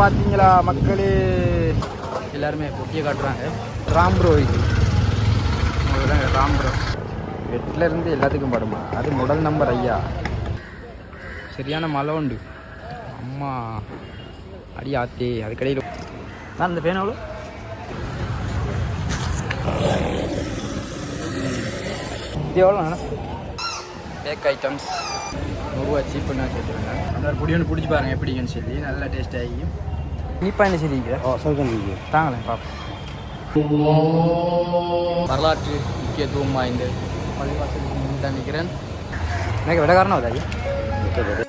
பார்த்தீங்களா மக்களே? எல்லாருமே பொட்டியை காட்டுறாங்க. ராம்ப்ரோ இது. அதுதான் ராம்ப்ரோ எட்டுல இருந்து எல்லாத்துக்கும் படுமா? அது முதல் நம்பர் ஐயா. சரியான மழை உண்டு. அம்மா அடி ஆத்தே அதுக்கடையில். நான் அந்த பேன் எவ்வளோ இது எவ்வளோ பேக் ஐட்டம்ஸ் நூறுரூவா சீப் பண்ணி வச்சுருக்காங்க அந்த பொடி ஒன்று பிடிச்சி பாருங்க எப்படின்னு சொல்லி நல்லா டேஸ்ட் ஆகி. இனிப்பா என்ன செய்றீங்க? ஓ சொல்லுங்க தாங்களேன் பார்ப்போம் வரலாற்று முக்கியத்துவம் வாய்ந்த பள்ளிவாசல் தான் நிற்கிறேன் எனக்கு விட காரணம்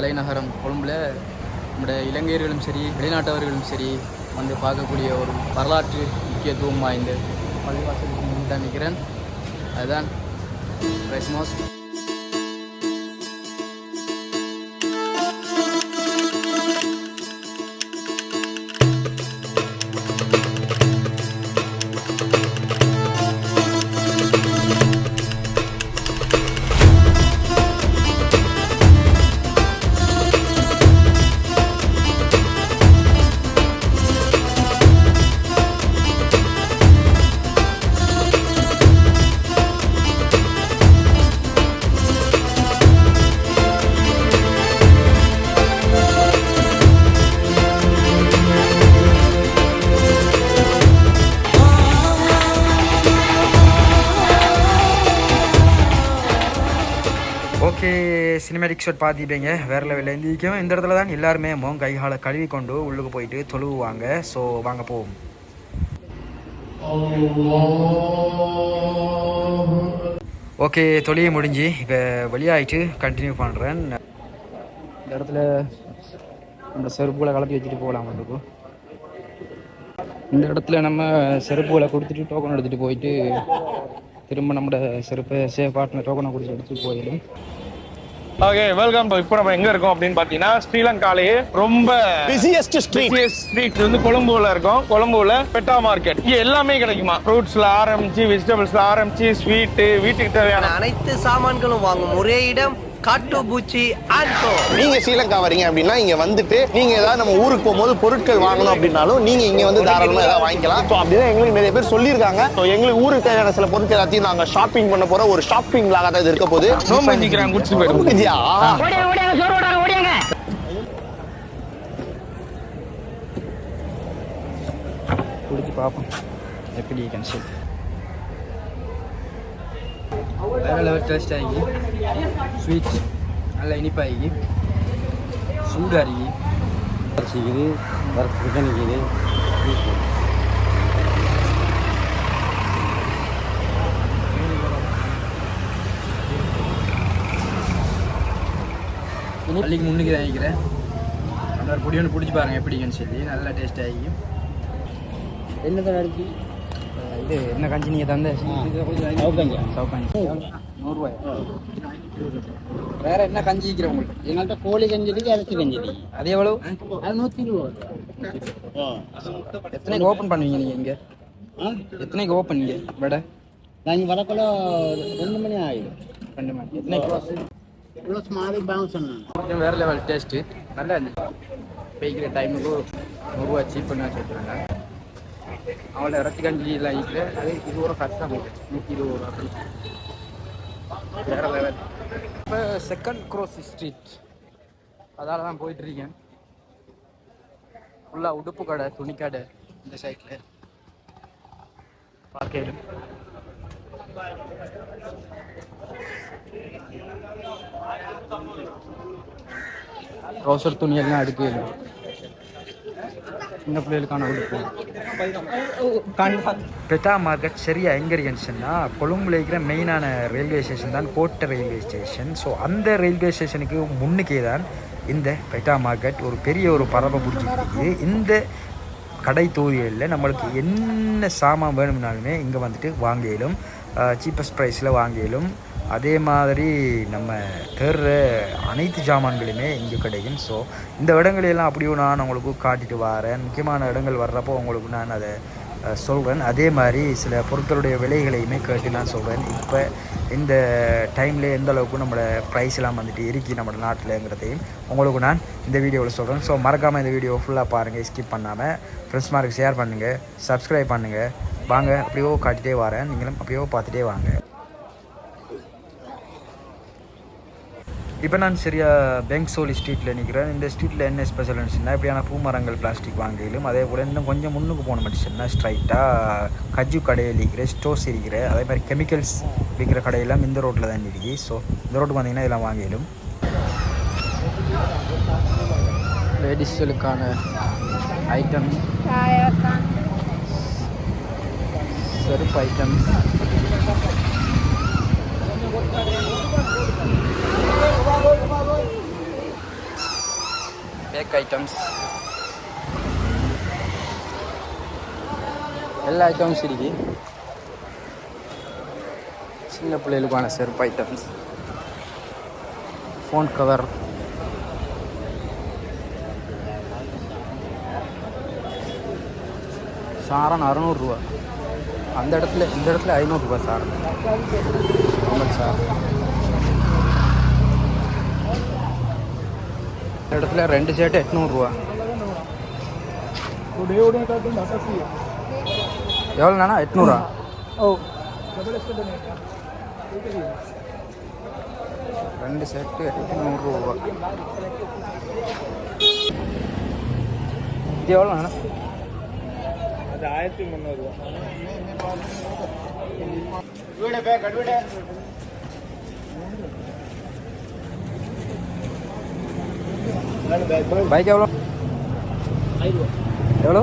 தலைநகரம் கொழும்புல நம்முடைய இலங்கையர்களும் சரி வெளிநாட்டவர்களும் சரி வந்து பார்க்கக்கூடிய ஒரு வரலாற்று முக்கியத்துவம் வாய்ந்த பள்ளிவாசலுக்கு தான் நிற்கிறேன். அதுதான் கிறிஸ்மஸ் ஓகே ஷாட் பார்த்துப்பீங்க வேற லெவலில் எந்திரிக்கும் இந்த இடத்துல தான் எல்லாருமே மோம் கைகாலை கழுவி கொண்டு உள்ளுக்கு போயிட்டு தொழுவுவாங்க. ஸோ வாங்க போவோம். ஓகே தொழிய முடிஞ்சு இப்போ வெளியாகிட்டு கண்டினியூ பண்ணுறேன் இந்த இடத்துல நம்ம செருப்புகளை கலப்பி வச்சுட்டு போகலாம் உங்களுக்கு இந்த இடத்துல நம்ம செருப்புகளை கொடுத்துட்டு டோக்கன் எடுத்துகிட்டு போயிட்டு திரும்ப நம்மளோட செருப்பை சேஃப் பார்ட்னர் டோக்கனை கொடுத்து எடுத்துகிட்டு போயிடும் ஓகே வெல்கம் இப்போ நம்ம எங்க இருக்கோம் அப்படின்னு பாத்தீங்கன்னா ஸ்ரீலங்காலேயே ரொம்ப பிஸியஸ்ட் ஸ்ட்ரீட் ஸ்ட்ரீட் வந்து கொழும்புல இருக்கும். கொழும்புல பெட்டா மார்க்கெட் இங்க எல்லாமே கிடைக்குமா? ஃப்ரூட்ஸ்ல ஆரம்பிச்சு வெஜிடபிள்ஸ்ல ஆரம்பிச்சு ஸ்வீட் வீட்டுக்கு தேவையான அனைத்து சாமான்களும் வாங்கும். ஒரே இடம் காட்டுப்பூச்சி ஆன்கோ நீங்க ஸ்ரீலங்கா வரீங்க அப்படின்னா இங்க வந்துட்டு நீங்க ஏதாவது நம்ம ஊருக்கு போகும்போது பொருட்கள் வாங்கணும் அப்படின்னாலும் நீங்க இங்க வந்து தாராளமா ஏதாவது வாங்கிக்கலாம். ஸோ அப்படிதான் எங்களுக்கு நிறைய பேர் சொல்லியிருக்காங்க. ஸோ எங்களுக்கு ஊருக்கு தேவையான சில பொருட்கள் எல்லாத்தையும் நாங்க ஷாப்பிங் பண்ண போற ஒரு ஷாப்பிங் லாக தான் இது இருக்க போகுது. நோம்பு வச்சுக்கிறாங்க குடிச்சு போயிடும் விஜயா குடிச்சு பார்ப்போம். எப்படி லெவல் டேஸ்ட் ஆகி ஸ்வீட் நல்ல இனிப்பாகி சூடாகி. அரிசிக்குது சிக்கனிக்குது பள்ளிக்கு முன்னுக்கு தான் நினைக்கிறேன் அந்த ஒரு பொடி ஒன்று பிடிச்சி பாருங்க எப்படின்னு சொல்லி. நல்லா டேஸ்ட் ஆகி. என்னதான் அரிசி இது என்ன கஞ்சி நீங்கள் தந்த சவுக்கஞ்சி நூறுரூவாய் வேற என்ன கஞ்சி விற்கிற உங்களுக்கு எங்கள்கிட்ட கோழி கஞ்சிடி அரிசி கஞ்சிடி அது எவ்வளோ அது நூற்றி இருபது எத்தனைக்கு ஓப்பன் பண்ணுவீங்க நீங்கள் இங்கே எத்தனைக்கு ஓப்பன் இங்கே வடை நாங்கள் வரக்குள்ள ரெண்டு மணி ஆகிடும் ரெண்டு மணி எத்தனைக்கு இவ்வளோ மாதிரி பேங்க் சொன்னாங்க கொஞ்சம் வேறு லெவல் டேஸ்ட்டு நல்லா இருந்துச்சு பெய்கிற டைமுக்கு நூறுரூவா சீப் பண்ணி வச்சுருக்காங்க அவளோட இறச்சி கஞ்சி அது இது ஒரு கஷ்டம் நூற்றி இருபது ரூபா அப்படி வேறு லெவல் இப்போ செகண்ட் க்ரோஸ் ஸ்ட்ரீட் அதால தான் போயிட்டுருக்கேன் ஃபுல்லாக உடுப்பு கடை துணி கடை இந்த சைட்ல பார்க்க ரோசர் துணி எல்லாம் சின்ன பிள்ளைகளுக்கான உடுப்பு. பெட்டா மார்க்கெட் சரியா எங்கே இருக்குன்னு சொன்னால் கொழும்புல இருக்கிற மெயினான ரயில்வே ஸ்டேஷன் தான் கோட்டை ரயில்வே ஸ்டேஷன் ஸோ அந்த ரயில்வே ஸ்டேஷனுக்கு முன்னுக்கே தான் இந்த பெட்டா மார்க்கெட் ஒரு பெரிய ஒரு பரவை பிடிச்சிருக்கு இந்த கடை தொகுதிகளில் நம்மளுக்கு என்ன சாமான் வேணும்னாலுமே இங்கே வந்துட்டு வாங்கியலும் சீப்பஸ்ட் ப்ரைஸில் வாங்கியலும் அதே மாதிரி நம்ம தேடுற அனைத்து ஜாமான்களுமே இங்கே கிடைக்கும். ஸோ இந்த இடங்களெல்லாம் அப்படியும் நான் உங்களுக்கு காட்டிட்டு வரேன். முக்கியமான இடங்கள் வர்றப்போ உங்களுக்கு நான் அதை சொல்கிறேன் அதே மாதிரி சில பொருட்களுடைய விலைகளையுமே கேட்டு நான் சொல்கிறேன் இப்போ இந்த டைமில் எந்த அளவுக்கு நம்மளோட ப்ரைஸ் எல்லாம் வந்துட்டு இருக்கி நம்ம நாட்டில்ங்கிறதையும் உங்களுக்கு நான் இந்த வீடியோவில் சொல்கிறேன் ஸோ மறக்காமல் இந்த வீடியோ ஃபுல்லாக பாருங்கள் ஸ்கிப் பண்ணாமல் ஃப்ரெண்ட்ஸ் மார்க்கு ஷேர் பண்ணுங்கள் சப்ஸ்கிரைப் பண்ணுங்கள் வாங்க அப்படியோ காட்டிகிட்டே வரேன். நீங்களும் அப்படியோ பார்த்துட்டே வாங்க. இப்போ நான் சரியா பெங்க்சோலி ஸ்ட்ரீட்டில் நிற்கிறேன் இந்த ஸ்ட்ரீட்டில் என்ன ஸ்பெஷல் இருந்துச்சுன்னா இப்படியான பூமரங்கள் பிளாஸ்டிக் வாங்கிலும் அதே போல் இன்னும் கொஞ்சம் முன்னுக்கு போன மட்டுச்சுன்னா ஸ்ட்ரைட்டாக கஜு கடையில் இருக்கிற ஸ்டோர்ஸ் இருக்கிற அதே மாதிரி கெமிக்கல்ஸ் விற்கிற கடையெல்லாம் இந்த ரோட்டில் தான் இருக்கு. ஸோ இந்த ரோட்டு பார்த்திங்கன்னா இதெல்லாம் வாங்கிலும் லேடிஸ்களுக்கான ஐட்டம் செருப்பு ஐட்டம்ஸ் பேக் ஐட்டம்ஸ் எல்லா ஐட்டம்ஸ் இருக்கு. சின்ன பிள்ளைகளுக்கான செருப்பு ஐட்டம்ஸ் ஃபோன் கவர் சாரன் அறநூறுரூவா. அந்த இடத்துல இந்த இடத்துல ஐநூறுரூவா சாரன் ஆமாம் சார். இந்த இடத்துல ரெண்டு ஷர்ட் எட்நூறுரூவா எவ்வளோண்ணா? எட்நூறா? ரெண்டு ஷர்ட்டு எட்நூறுரூவா இது எவ்வளோண்ணா? அது ஆயிரத்தி முந்நூறுரூவா பைக் எவ்வளோ எவ்வளோ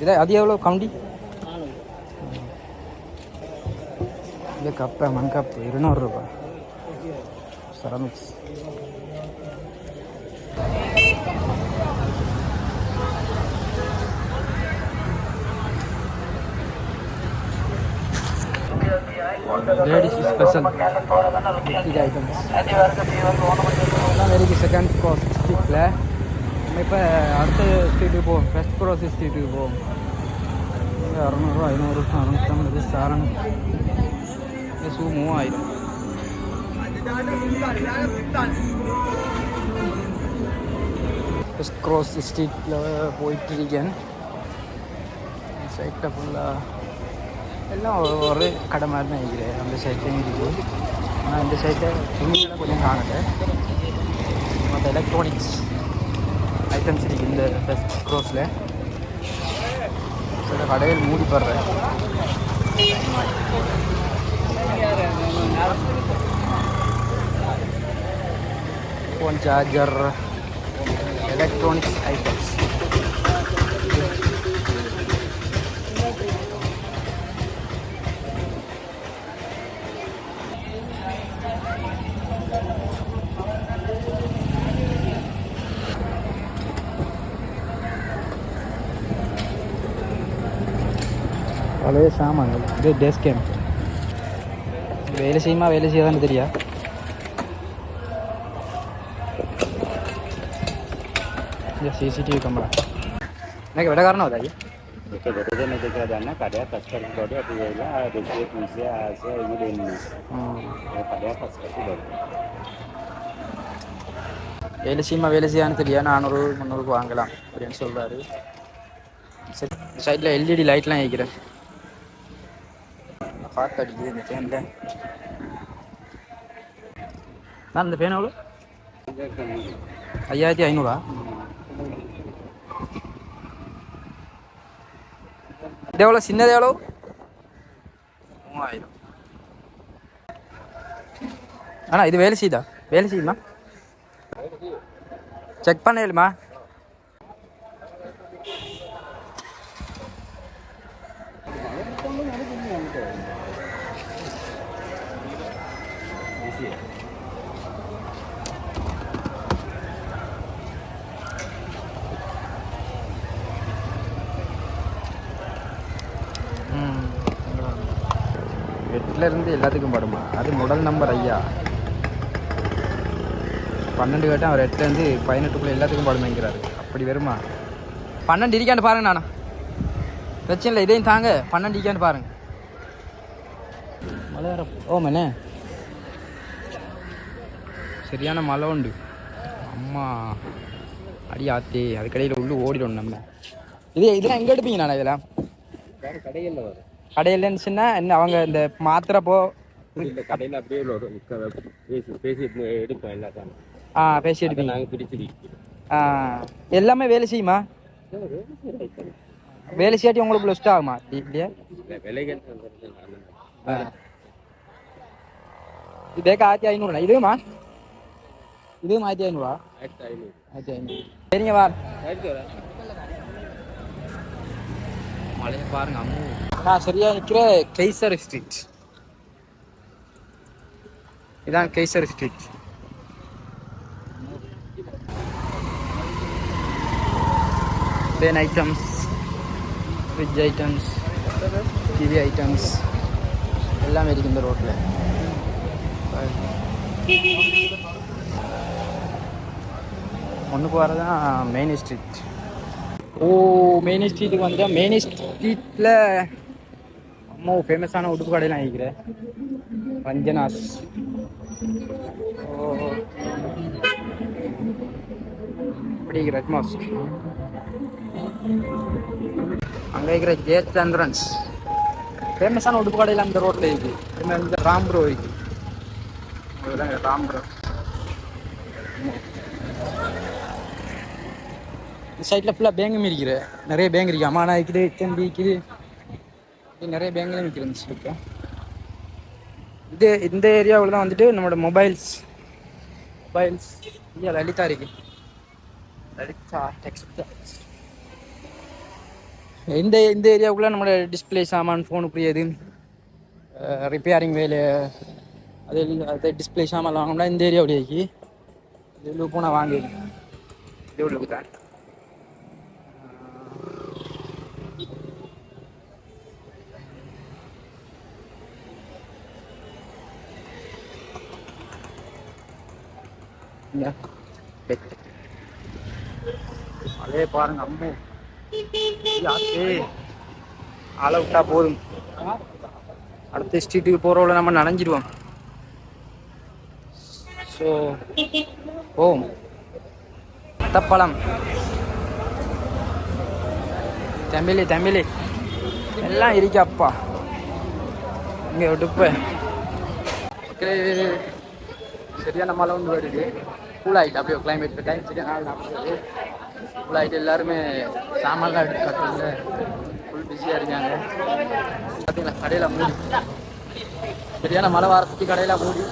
இதே அது எவ்வளோ கவுண்டி இது கப்பு மண் கப்பு இருநூறுபா செரமிக்ஸ் லேடிஸ் ஸ்பெஷல் இது ஐட்டம்ஸ் வெரிக்கு செகண்ட் க்ராஸ் ஸ்ட்ரீட்டில் நம்ம இப்போ அடுத்த ஸ்ட்ரீட்டுக்கு போவோம். ஃபஸ்ட் க்ராஸ் ஸ்ட்ரீட்டுக்கு போவோம். இங்க அறநூறுவா ஐநூறு அறநூற்றம்பது சாரன் ஷூ மூவாயிரம். ஃபஸ்ட் க்ராஸ் ஸ்ட்ரீட்டில் போயிட்டு இருக்கேன் சைட்டில் ஃபுல்லாக எல்லாம் ஒரு ஒரு கடை மாதிரி தான் இருக்கிறேன் அந்த சைட்லேயும் இருக்குது. ஆனால் இந்த சைட்டில் துணியெல்லாம் கொஞ்சம் காணலை. மற்ற எலக்ட்ரானிக்ஸ் ஐட்டம்ஸ் இருக்குது. இந்த ஃபஸ்ட் க்ரோஸில் சில கடையில் மூடி போடுறேன். ஃபோன் சார்ஜர் எலக்ட்ரானிக்ஸ் ஐட்டம்ஸ் பழைய சாமான் இது டெஸ்க் கேம் வேலை செய்யுமா வேலை செய்யாதான்னு தெரியா? இந்த சிசிடிவி கேமரா எனக்கு விட காரணம் ಹೌದಾ ಓಕೆ ಬರೋದೇ ದಿಕ್ಕೋದನ್ನ ಪಡೆಯ ಕಷ್ಟಪಟ್ಟು ಬಡಿ ಅದು ಇಲ್ಲ ರುಚಿ ಮುಂಚೆ ಆಸೆ வேலை செய்யுமா வேலை செய்யான்னு தெரியா? நானூறு முந்நூறுக்கு வாங்கலாம் அப்படின்னு சொல்கிறாரு சைடில் எல்இடி லைட்லாம் வைக்கிறேன் காற்று அடிக்குது இந்த ஃபேனில் நான் இந்த ஃபேன் எவ்வளோ ஐயாயிரத்தி ஐநூறா? இது எவ்வளோ சின்னது எவ்வளோ மூவாயிரம். அண்ணா இது வேலை செய்யுதா வேலை செய்யுமா செக் பண்ணலுமா எட்டுல இருந்து எல்லாத்துக்கும் படுமா அது முதல் நம்பர் ஐயா. பன்னெண்டு கேட்டால் அவர் எட்டுல இருந்து பதினெட்டுக்குள்ள எல்லாத்துக்கும் படுமைங்கிறாரு. அப்படி வருமா பன்னெண்டு இருக்கான்னு பாருங்க நானா. பிரச்சனை இல்லை இதையும் தாங்க. பன்னெண்டு இருக்கான்னு பாருங்க. மழை வர ஓ மண்ணே. சரியான மழை உண்டு. அம்மா. அடி ஆத்தி. அதுக்கடையில் உள்ளு ஓடிடும் நம்ம. இது இதெல்லாம் எங்கே எடுப்பீங்க நானா இதெல்லாம்? கடையில் இருந்துச்சுன்னா என்ன அவங்க இந்த மாத்திரை போ இந்த கடையில் அப்படியே வரும். பேசி பேசி எடுப்போம் எல்லாத்தையும். ஆ பேசி எடுப்பீங்க. நாங்கள் விற்கிறோம் ஆ எல்லாமே வேலை செய்யுமா? வேலை செய்யாட்டி உங்களுக்கு ப்ளஸ்ட் ஆகுமா? இல்லையா விலைகள் பேக்க ஆயிரத்தி ஐநூறுண்ணா. இதுவுமா? இதுவும் ஆயிரத்தி ஐநூறுவா ஆயிரத்தி ஐநூறு. ஆயிரத்தி ஐநூறு. சரிங்க வா. மலையை பாருங்க அம்மு. நான் சரியா நிற்கிற கெய்சர் ஸ்ட்ரீட் இதான் Kaiser street pen items fridge items TV items எல்லாமே இருக்கு இந்த ரோட்டில் ஒன்றுக்கு வரதான் மெயின் ஸ்ட்ரீட் ஓ மெயின் ஸ்ட்ரீட்டுக்கு வந்தால் மெயின் ஸ்ட்ரீட்டில் அம்மா ஃபேமஸான உடுப்பு கடையில் வாங்கிக்கிறேன் ரஞ்சனாஸ் ஓ இப்படி ரெட் மாஸ்க் அங்கே இருக்கிற ஜே சந்திரன்ஸ் ஃபேமஸான உடுப்பு கடையில் அந்த ரோட்டில் இருக்குது என்ன இந்த ராம்ப்ரோ இருக்குது அதுதான் ராம்ப்ரோ இந்த சைட்டில் ஃபுல்லாக பேங்கும் இருக்குது நிறைய பேங்க் இருக்குது அம்மானா இருக்குது தம்பி இருக்குது. நிறைய பேங்க்லாம் விற்கிது இந்த சைட்டில் இது இந்த ஏரியாவில் தான் வந்துட்டு நம்மளோட மொபைல்ஸ் மொபைல்ஸ் இங்கே லலிதா இருக்கு. லலிதா டெக்ஸ்டைல்ஸ் இந்த இந்த ஏரியாவுக்குள்ள நம்மளோட டிஸ்பிளே சாமான் ஃபோனுக்குரியது ரிப்பேரிங் வேலை அது அது டிஸ்பிளே சாமான் வாங்கணும்னா இந்த ஏரியாவுடைய இருக்கு. இது போனால் வாங்கிடுங்க இது உள்ளுக்கு தான். அதே பாருங்க அம்மே. யாத்தே. ஆளை விட்டா போதும். அடுத்த ஸ்ட்ரீட்டுக்கு போகிறவள நம்ம நனைஞ்சிடுவோம். ஸோ ஓம் தப்பழம் தமிழி தமிழி. எல்லாம் இருக்காப்பா இங்கே விட்டுப்ப சரியான மழை வந்து வருது. கூல் ஆகிட்டு அப்படியே கிளைமேட் டைம் சரியாக நாள் நாற்பது கூல் ஆகிட்டு எல்லாருமே சாமான்லாம் எடுத்து கட்டுறாங்க ஃபுல் பிஸியாக இருக்காங்க. பார்த்தீங்களா கடையில் மூடி. சரியான மழை வர சுற்றி கடையில் மூடி.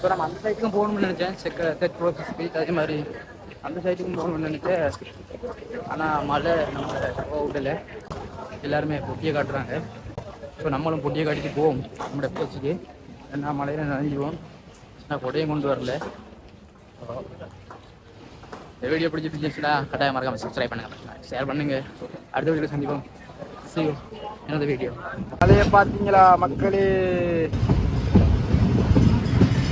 ஸோ நம்ம அந்த சைட்டுக்கும் போகணும்னு நினச்சேன். செக்க தெற்கு ரோஸ் அதே மாதிரி. அந்த சைட்டுக்கும் போகணும்னு நினச்சேன். ஆனால் மழை நம்ம விடல. எல்லாருமே பொட்டியை காட்டுறாங்க. இப்போ நம்மளும் பொட்டியை காட்டிட்டு போவோம். நம்மளோட பேச்சுக்கு என்ன மழையில நனைஞ்சிடுவோம் நான் கொடையும் கொண்டு வரல. இந்த வீடியோ பிடிச்சிருந்துச்சுன்னா கட்டாயம் மறக்காம சப்ஸ்கிரைப் பண்ணுங்க. ஷேர் பண்ணுங்க. அடுத்த வீடியோ சந்திப்போம். See வீடியோ அதைய பார்த்தீங்களா மக்களே?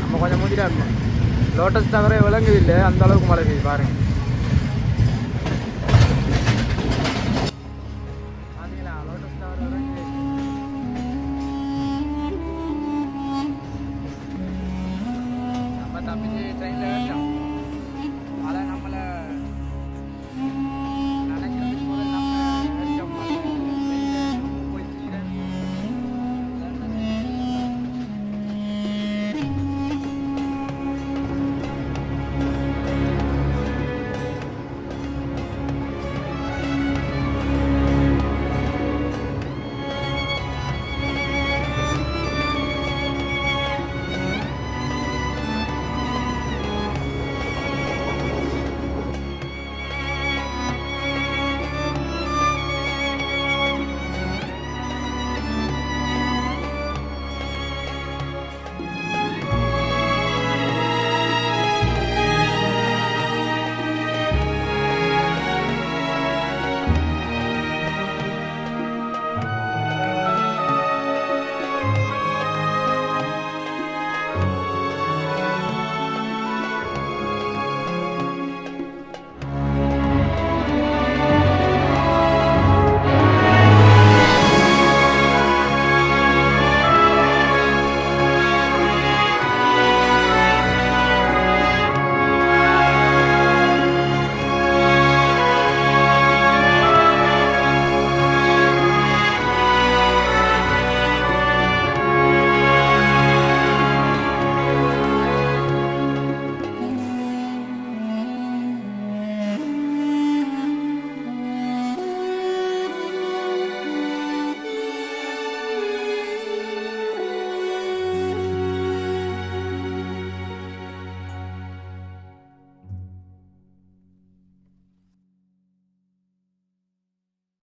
நம்ம கொஞ்சம் மூடிட்டா இருந்தோம். லோட்டஸ் டவரே விளங்குது அந்த அளவுக்கு மழை பெய்யுது பாருங்க.